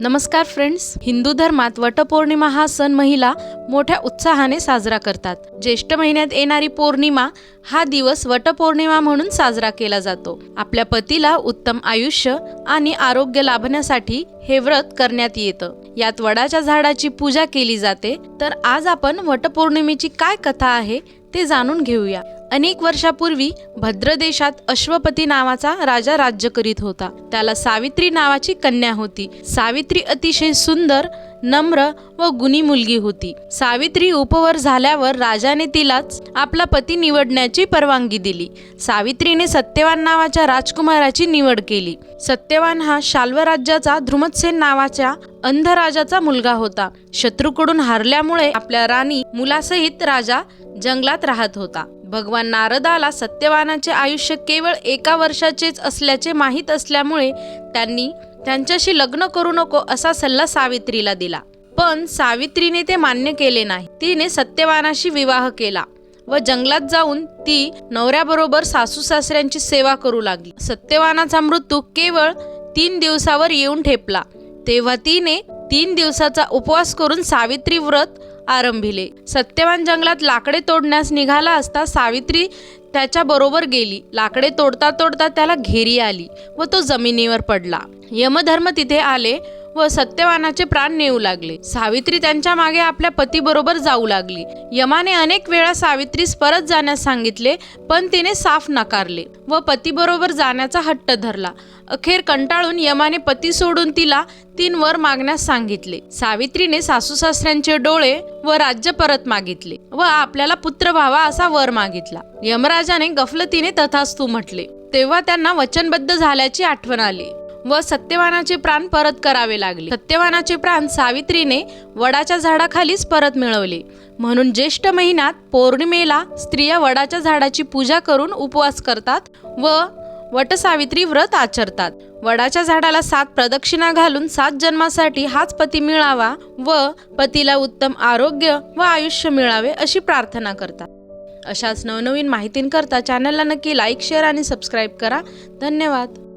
नमस्कार फ्रेंड्स हिंदू धर्मात वटपौर्णिमा हा सण महिला मोठ्या उत्साहाने साजरा करतात. ज्येष्ठ महिन्यात येणारी पौर्णिमा हा दिवस वटपौर्णिमा म्हणून साजरा केला जातो. आपल्या पतीला उत्तम आयुष्य आणि आरोग्य लाभण्यासाठी हे व्रत करण्यात येतं. यात वडाच्या झाडाची पूजा केली जाते. तर आज आपण वटपौर्णिमेची काय कथा आहे ते जाणून घेऊया. अनेक वर्षापूर्वी भद्र देशात अश्वपती नावाचा राजा राज्य करीत होता. त्याला सावित्री नावाची कन्या होती. सावित्री अतिशय सुंदर नम्र व गुणी मुलगी होती. सावित्री उपवर झाल्यावर राजाने तिलाच आपला पती निवडण्याची परवानगी दिली. सावित्रीने सत्यवान नावाच्या राजकुमाराची निवड केली. सत्यवान हा शाल्व राज्याचा ध्रुमतसेन नावाच्या अंध राजाचा मुलगा होता. शत्रूकडून हारल्यामुळे आपल्या राणी मुलासहित राजा जंगलात राहत होता. भगवान नारदाला सत्यवानाचे आयुष्य केवळ एका वर्षाचेच असल्याचे माहीत असल्यामुळे त्यांनी त्यांच्याशी लग्न करू नको असा सल्ला सावित्रीला दिला. पण सावित्रीने ते मान्य केले नाही. तिने सत्यवानाशी विवाह केला व जंगलात जाऊन ती नवऱ्याबरोबर सासू सासऱ्यांची सेवा करू लागली. सत्यवानाचा मृत्यू केवळ तीन दिवसावर येऊन ठेपला. तेव्हा तिने तीन दिवसाचा उपवास करून सावित्री व्रत आरंभिले. सत्यवान जंगलात लाकडे तोडण्यास निघाला असता सावित्री त्याच्या बरोबर गेली. लाकडे तोडता तोडता त्याला घेरी आली व तो जमिनीवर पडला. यमधर्म तिथे आले. व सत्यवानाचे प्राण नेऊ लागले. सावित्री त्यांच्या मागे आपल्या पतीबरोबर जाऊ लागली. यमाने अनेक वेळा सावित्रीस परत जाण्यास सांगितले पण तिने साफ नकारले व पतीबरोबर जाण्याचा हट्ट धरला. अखेर कंटाळून यमाने पती सोडून तिला तीन वर मागण्यास सांगितले. सावित्रीने सासू सासऱ्यांचे डोळे व राज्य परत मागितले व आपल्याला पुत्र व्हावा असा वर मागितला. यमराजाने गफलतीने तथास्तू म्हटले. तेव्हा त्यांना वचनबद्ध झाल्याची आठवण आली. व सत्यवानाचे प्राण परत करावे लागले. सत्यवानाचे प्राण सावित्रीने वडाच्या झाडाखालीच परत मिळवले. म्हणून ज्येष्ठ महिन्यात पौर्णिमेला स्त्रिया वडाच्या झाडाची पूजा करून उपवास करतात व वटसावित्री व्रत आचरतात. वडाच्या झाडाला सात प्रदक्षिणा घालून सात जन्मासाठी हाच पती मिळावा व पतीला उत्तम आरोग्य व आयुष्य मिळावे अशी प्रार्थना करतात. अशाच नवनवीन माहितींकरता चॅनलला नक्की लाईक शेअर आणि सबस्क्राईब करा. धन्यवाद.